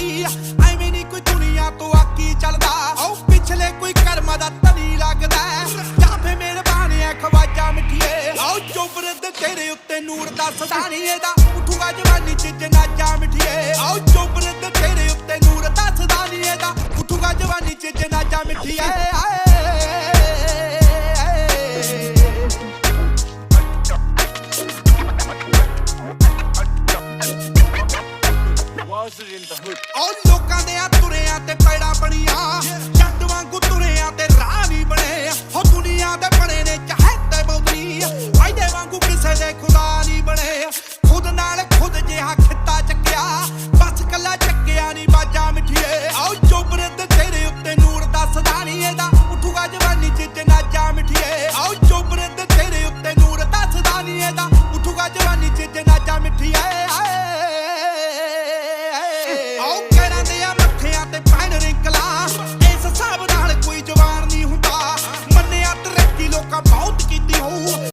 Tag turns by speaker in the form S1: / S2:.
S1: ਸਹੀ ਐਵੇਂ ਨਹੀਂ ਕੋਈ ਚੱਲਦਾ। ਆਉ ਪਿਛਲੇ ਕੋਈ ਕਰਮ ਦਾ ਤਨੀ ਲੱਗਦਾ ਜਾਂ ਖਵਾਜਾ ਮਿੱਠੀਏ। ਆਉ ਤੇਰੇ ਉੱਤੇ ਨੂਰ ਦਾ ਸਦਾਨੀ ਉਠੂਗਾ ਜਵਾਨੀ ਚ ਜਨਾਜਾ ਮਿੱਠੀਏ।
S2: ਸੁਰਿੰਦਰ ਹੁੱਡ
S1: ਉਹ ਲੋਕਾਂ ਦੇ ਆ ਤੁਰਿਆਂ ਤੇ ਪੈੜਾ ਬਣੀਆਂ। ਜੱਟ ਵਾਂਗੂ ਤੁਰਿਆਂ ਤੇ ਰਾਹ ਨਹੀਂ ਬਣੇ। ਹੋ ਦੁਨੀਆ ਦੇ ਬਣੇ ਨੇ ਚਾਹੇ ਤੇ ਬੌਦਰੀ ਵਾਇਦੇ ਵਾਂਗੂ ਕਿਸੇ ਦੇ ਖੁਦਾ ਨਹੀਂ ਬਣੇ। ਖੁਦ ਨਾਲ ਖੁਦ ਜਿਹਾ I'm about to get the whole.